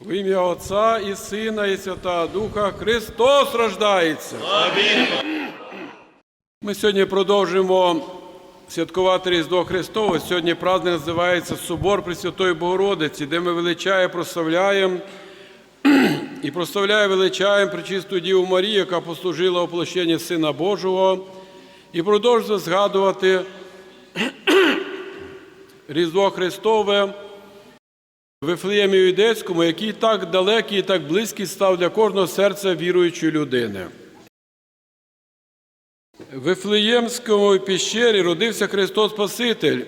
В ім'я Отця і Сина, і Святого Духа Христос рождається. Ми сьогодні продовжуємо святкувати Різдво Христове. Сьогодні праздник називається Собор Пресвятої Богородиці, де ми величаємо, прославляємо і прославляємо, величаємо Пречисту Діву Марію, яка послужила оплощенні Сина Божого, і продовжуємо згадувати Різдво Христове. Вифлеємі Юдейському, який так далекий і так близький став для кожного серця віруючої людини. В Вифлеємському піщері родився Христос Спаситель.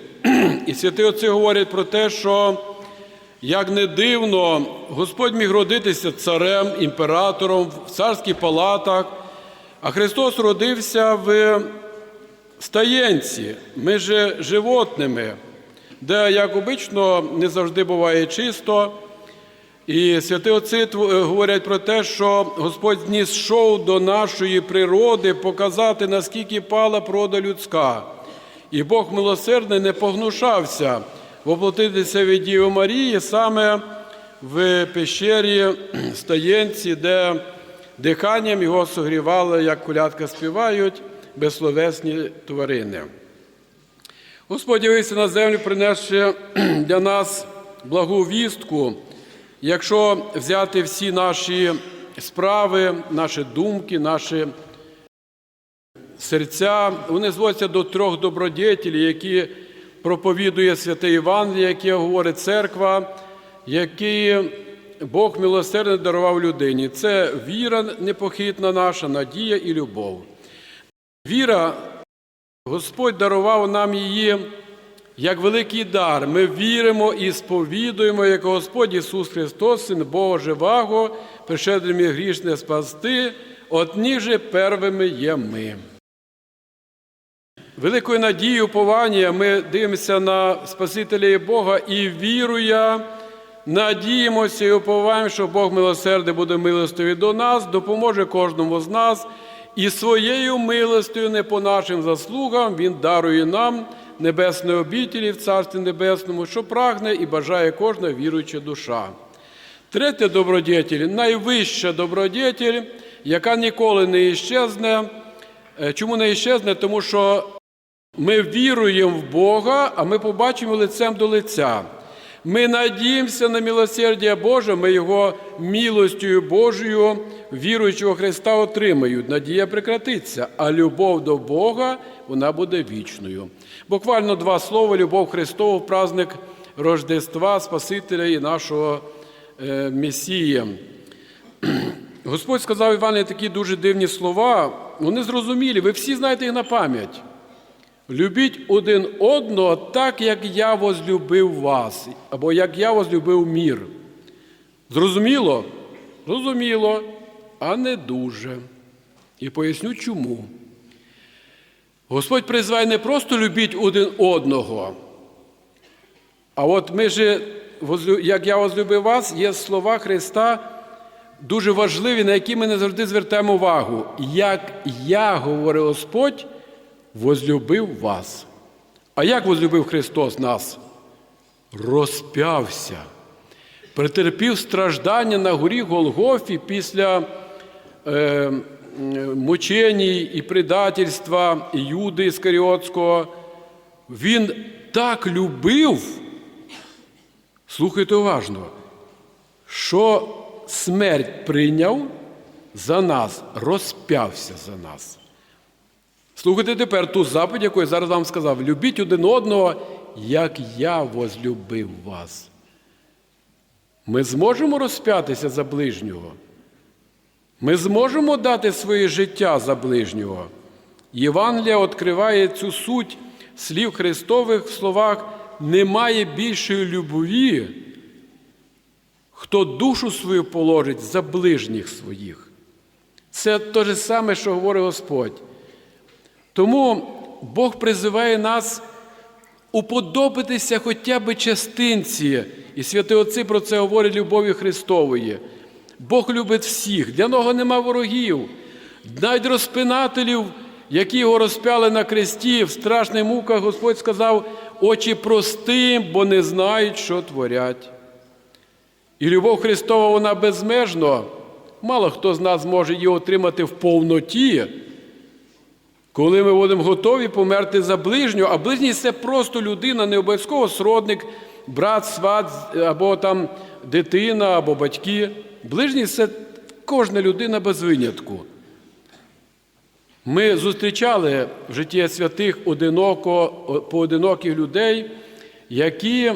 І святі отці говорять про те, що як не дивно, Господь міг родитися царем, імператором в царських палатах, а Христос родився в стаєнці, між животними, де, як обично, не завжди буває чисто. І святі отці говорять про те, що Господь знісшов до нашої природи показати, наскільки пала природа людська. І Бог милосердний не погнушався воплотитися від Діви Марії саме в пещері Стоєнці, де диханням його согрівали, як колядка співають, безсловесні тварини. Господь явився на землю, принесши для нас благу вістку. Якщо взяти всі наші справи, наші думки, наші серця, вони зводяться до трьох добродетелів, які проповідує святе Євангеліє, яке говорить церква, які Бог милосердно дарував людині. Це віра непохитна наша, надія і любов. Віра Господь дарував нам її як великий дар. Ми віримо і сповідуємо, як Господь Ісус Христос, Син Бога живаго, пришедший грішне спасти, от них же первими є ми. Великою надією уповання ми дивимося на Спасителя і Бога і віруя, надіємося і уповаємо, що Бог милосердний буде милостивий до нас, допоможе кожному з нас, і своєю милостю, не по нашим заслугам, Він дарує нам небесної обітелі в Царстві Небесному, що прагне і бажає кожна віруюча душа. Третя добродетель найвища добродетель, яка ніколи не іщезне. Е, Чому не іщезне? Тому що ми віруємо в Бога, а ми побачимо лицем до лиця. Ми надіємося на милосердя Боже, ми Його милостю Божою, віруючого Христа, отримають. Надія прекратиться, а любов до Бога вона буде вічною. Буквально два слова: любов Христова в праздник Рождества, Спасителя і нашого е, Месія. Господь сказав Івану такі дуже дивні слова, вони зрозумілі, ви всі знаєте їх на пам'ять. Любіть один одного так, як я возлюбив вас, або як я возлюбив мір. Зрозуміло? Зрозуміло, а не дуже. І поясню чому. Господь призває не просто любіть один одного, а от ми же, як я возлюбив вас, є слова Христа дуже важливі, на які ми не завжди звертаємо увагу. Як я, говорить Господь, возлюбив вас. А як возлюбив Христос нас? Розп'явся, претерпів страждання на горі Голгофі після е, мученій і предательства Юди Іскаріотського. Він так любив, слухайте уважно, що смерть прийняв за нас, розп'явся за нас. Слухайте тепер ту заповідь, яку я зараз вам сказав. Любіть один одного, як я возлюбив вас. Ми зможемо розп'ятися за ближнього. Ми зможемо дати своє життя за ближнього. Євангелія відкриває цю суть слів Христових в словах немає більшої любові, хто душу свою положить за ближніх своїх. Це те ж саме, що говорить Господь. Тому Бог призиває нас уподобитися хоча б частинці, і святі отці про це говорять любові Христової. Бог любить всіх, для нього нема ворогів, навіть розпинателів, які його розпяли на кресті, в страшних муках Господь сказав, очі простим, бо не знають, що творять. І любов Христова, вона безмежно. Мало хто з нас може її отримати в повноті, коли ми будемо готові померти за ближнього, а ближній це просто людина, не обов'язково сродник, брат, сват або там дитина, або батьки. Ближній це кожна людина без винятку. Ми зустрічали в житті святих одиноко, поодиноких людей, які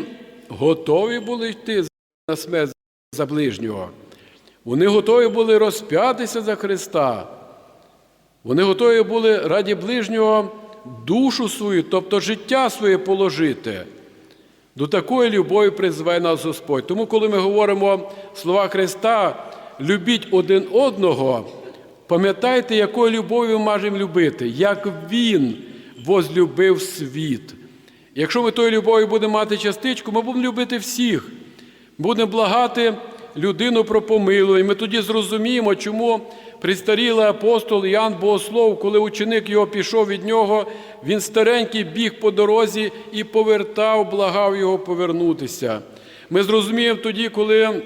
готові були йти на смерть за ближнього. Вони готові були розп'ятися за Христа. Вони готові були раді ближнього душу свою, тобто життя своє положити. До такої любові призиває нас Господь. Тому, коли ми говоримо слова Христа, любіть один одного, пам'ятайте, якою любов'ю ми можемо любити, як Він возлюбив світ. Якщо ми тої любові будемо мати частичку, ми будемо любити всіх, будемо благати людину про помилу, і ми тоді зрозуміємо, чому пристарілий апостол Іоанн Богослов, коли ученик його пішов від нього, він старенький біг по дорозі і повертав, благав його повернутися. Ми зрозуміємо тоді, коли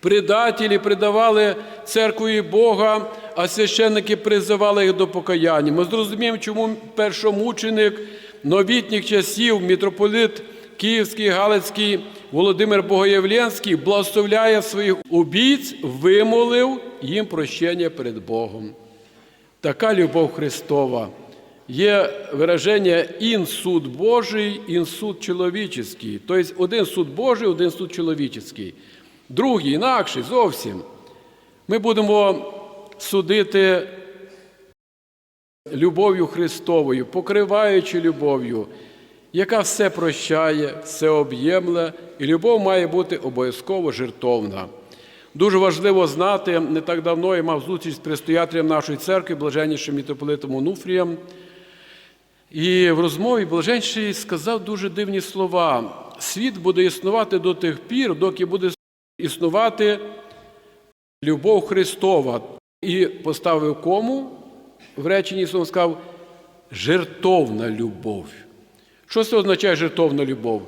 предателі предавали церкві Бога, а священники призивали їх до покаяння. Ми зрозуміємо, чому першомученик новітніх часів, митрополит Київський, Галицький Володимир Богоявленський благословляє своїх убійць, вимолив їм прощення перед Богом. Така любов Христова. Є вираження ін суд Божий, ін суд чоловічий. Тобто один суд Божий, один суд чоловічий. Другий, інакший зовсім. Ми будемо судити любов'ю Христовою, покриваючи любов'ю, яка все прощає, все об'ємле, і любов має бути обов'язково жертовна. Дуже важливо знати, не так давно я мав зустріч з предстоятелем нашої церкви, блаженнішим митрополитом Онуфрієм. І в розмові Блаженший сказав дуже дивні слова. Світ буде існувати до тих пір, доки буде існувати любов Христова. І поставив кому в реченні своєму сказав жертовна любов. Що це означає жертовна любов?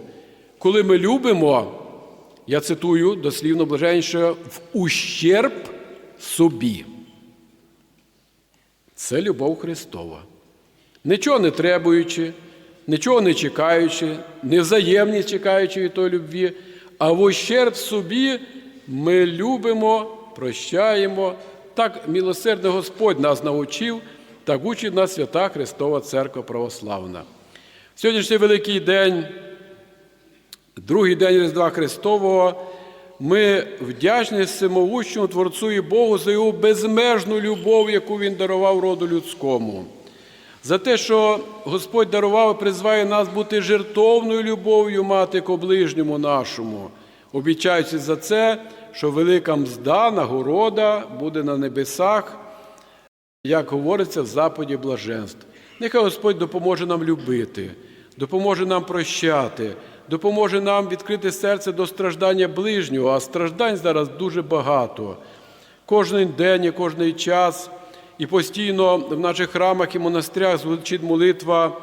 Коли ми любимо, я цитую дослівно блаженніше, в ущерб собі. Це любов Христова. Нічого не требуючи, нічого не чекаючи, не взаємні чекаючи від тої любві, а в ущерб собі ми любимо, прощаємо. Так милосердний Господь нас навчив, так учить нас свята Христова Церква Православна. Сьогоднішній великий день, другий день Різдва Христового, ми вдячні всемогущому Творцю і Богу за його безмежну любов, яку Він дарував роду людському. За те, що Господь дарував і призває нас бути жертовною любов'ю мати к ближньому нашому, обіцяючи за це, що велика мзда, нагорода буде на небесах, як говориться в западі блаженств. Нехай Господь допоможе нам любити, допоможе нам прощати, допоможе нам відкрити серце до страждання ближнього, а страждань зараз дуже багато. Кожен день і кожний час. І постійно в наших храмах і монастирях звучить молитва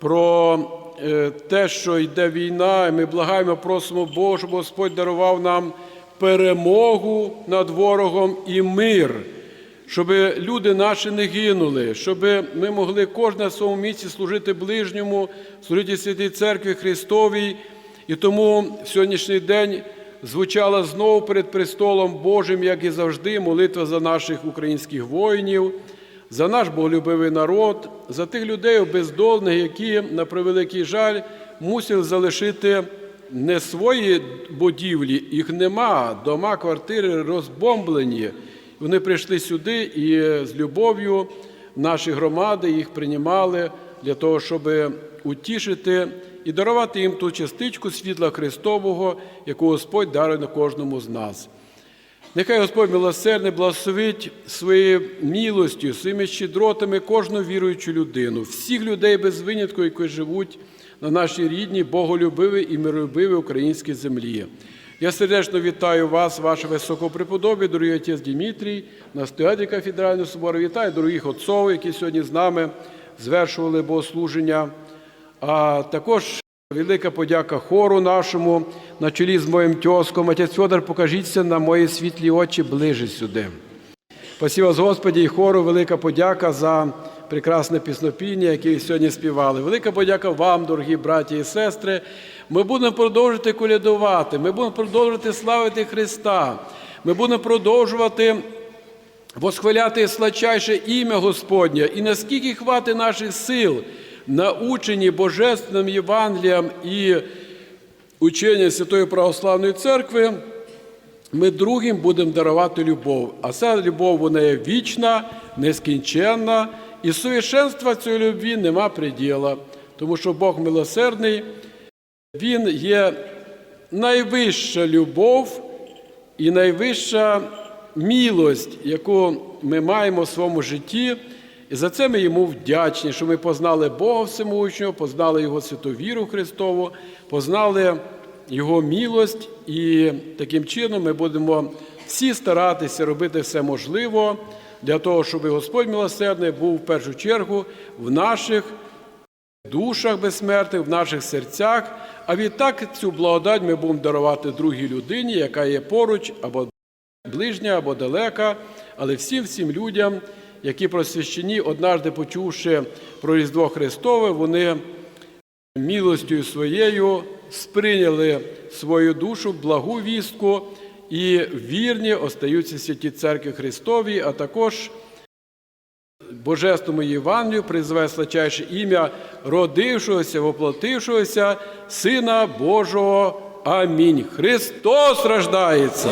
про е, те, що йде війна, і ми благаємо, просимо Бога, щоб Господь дарував нам перемогу над ворогом і мир, щоб люди наші не гинули, щоб ми могли кожне в своєму місці служити ближньому, служити святій церкві Христовій. І тому в сьогоднішній день звучала знову перед престолом Божим, як і завжди, молитва за наших українських воїнів, за наш боголюбивий народ, за тих людей бездолних, які, на превеликий жаль, мусили залишити не свої будівлі, їх нема, дома, квартири розбомблені. Вони прийшли сюди і з любов'ю наші громади їх приймали для того, щоб утішити і дарувати їм ту частичку світла Христового, яку Господь дарує на кожному з нас. Нехай Господь милосердний благословить своєю милостю, своїми щедротами кожну віруючу людину, всіх людей без винятку, які живуть на нашій рідній, боголюбивій і миролюбивій українській землі. Я сердечно вітаю вас, ваше високопреподобі, дорогий отець Дмитрій, настоятель кафедрального собору. Вітаю дорогих отців, які сьогодні з нами звершували богослуження. А також Велика подяка хору нашому на чолі з моїм тьоском. Отець Федор, покажіться на мої світлі очі ближе сюди. Спасибо Господі, і хору, велика подяка за прекрасне піснопіння, яке сьогодні співали. Велика подяка вам, дорогі браті і сестри. Ми будемо продовжувати колядувати, ми будемо продовжувати славити Христа. Ми будемо продовжувати восхваляти сладчайше ім'я Господнє, і наскільки хватить наших сил, научені Божественним Євангелієм і учення Святої Православної Церкви, ми другим будемо дарувати любов. А ця любов вона є вічна, нескінченна, і совершенства цієї любві нема приділа, тому що Бог милосердний, Він є найвища любов і найвища милость, яку ми маємо в своєму житті. І за це ми йому вдячні, що ми познали Бога Всемогутнього, познали Його святу віру Христову, познали Його милость, і таким чином ми будемо всі старатися робити все можливе для того, щоб Господь милосердний був в першу чергу в наших душах безсмертних, в наших серцях. А відтак цю благодать ми будемо дарувати другій людині, яка є поруч або ближня, або далека, але всім всім людям, які просвящені, однажды почувши про Різдво Христове, вони милостю своєю сприйняли свою душу, благу вістку і вірні остаються святі церкви Христові, а також Божественному Євангелію призве слачайше ім'я родившогося, воплотившогося Сина Божого. Амінь. Христос рождається!